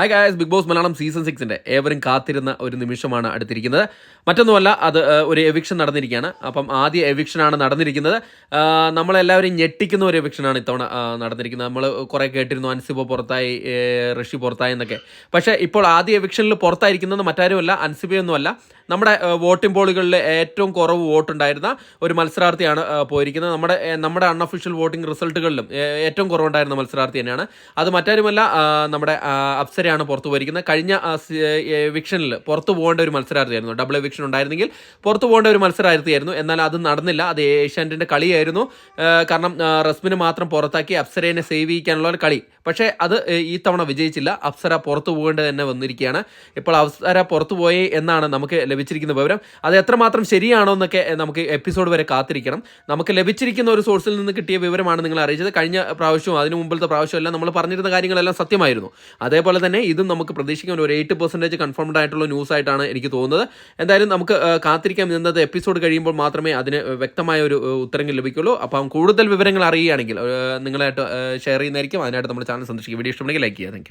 Hi guys big boss Malayalam season സിക്സിന്റെ ഏവരും കാത്തിരുന്ന ഒരു നിമിഷമാണ് അടുത്തിരിക്കുന്നത്. മറ്റൊന്നുമല്ല അത് ഒരു എവിക്ഷൻ നടന്നിരിക്കുകയാണ്. അപ്പം ആദ്യ എവിക്ഷനാണ് നടന്നിരിക്കുന്നത്. നമ്മളെല്ലാവരും ഞെട്ടിക്കുന്ന ഒരു എവിക്ഷനാണ് ഇത്തവണ നടന്നിരിക്കുന്നത്. നമ്മൾ കുറേ കേട്ടിരുന്നു അൻസിബോ പുറത്തായി ഋഷി പുറത്തായി എന്നൊക്കെ. പക്ഷേ ഇപ്പോൾ ആദ്യ എവിക്ഷനിൽ പുറത്തായിരിക്കുന്നത് മറ്റാരുമല്ല അൻസിബയൊന്നുമല്ല. നമ്മുടെ വോട്ടിംഗ് പോളുകളിൽ ഏറ്റവും കുറവ് വോട്ടുണ്ടായിരുന്ന ഒരു മത്സരാർത്ഥിയാണ് പോയിരിക്കുന്നത്. നമ്മുടെ നമ്മുടെ അൺഒഫീഷ്യൽ വോട്ടിംഗ് റിസൾട്ടുകളിലും ഏറ്റവും കുറവുണ്ടായിരുന്ന മത്സരാർത്ഥി തന്നെയാണ്. അത് മറ്റാരുമല്ല നമ്മുടെ അപ്സരയാണ് പുറത്തു പോയിരിക്കുന്നത്. കഴിഞ്ഞ വിക്ഷനിൽ പുറത്തു പോകേണ്ട ഒരു മത്സരാർത്ഥിയായിരുന്നു. ഡബിൾ എവിക്ഷൻ ഉണ്ടായിരുന്നെങ്കിൽ പുറത്തു പോകേണ്ട ഒരു മത്സരാർത്ഥിയായിരുന്നു. എന്നാൽ അത് നടന്നില്ല. അത് ഏഷ്യാനെറ്റിന്റെ കളിയായിരുന്നു. കാരണം റസ്മിന് മാത്രം പുറത്താക്കി അപ്സരേനെ സേവ് ചെയ്യിക്കാനുള്ള ഒരു കളി. പക്ഷേ അത് ഈ തവണ വിജയിച്ചില്ല. അപ്സര പുറത്തു പോകേണ്ടത് തന്നെ വന്നിരിക്കുകയാണ്. ഇപ്പോൾ അപ്സര പുറത്തു പോയി എന്നാണ് നമുക്ക് ലഭിച്ചിരിക്കുന്ന വിവരം. അത് എത്രമാത്രം ശരിയാണോ എന്നൊക്കെ നമുക്ക് എപ്പിസോഡ് വരെ കാത്തിരിക്കണം. നമുക്ക് ലഭിച്ചിരിക്കുന്ന ഒരു സോഴ്സിൽ നിന്ന് കിട്ടിയ വിവരമാണ് നിങ്ങൾ അറിയിച്ചത്. കഴിഞ്ഞ പ്രാവശ്യവും അതിന് മുമ്പിലത്തെ പ്രാവശ്യമെല്ലാം നമ്മൾ പറഞ്ഞിരുന്ന കാര്യങ്ങളെല്ലാം സത്യമായിരുന്നു. അതേപോലെ തന്നെ ഇതും നമുക്ക് പ്രതീക്ഷിക്കാൻ ഒരു എയ്റ്റ് പെർസെന്റേജ് കൺഫേംഡ് ആയിട്ടുള്ള ന്യൂസ് ആയിട്ടാണ് എനിക്ക് തോന്നുന്നത്. എന്തായാലും നമുക്ക് കാത്തിരിക്കാം. ഇന്നത്തെ എപ്പിസോഡ് കഴിയുമ്പോൾ മാത്രമേ അതിന് വ്യക്തമായ ഒരു ഉത്തരം ലഭിക്കുള്ളൂ. അപ്പം കൂടുതൽ വിവരങ്ങൾ അറിയുകയാണെങ്കിൽ നിങ്ങളായിട്ട് ഷെയർ ചെയ്യുന്നതായിരിക്കും. അതിനായിട്ട് നമ്മുടെ ചാനൽ സന്ദർശിക്കുക. വീഡിയോ ഇഷ്ടമുണ്ടെങ്കിൽ ലൈക്ക് ചെയ്യുക. താങ്ക്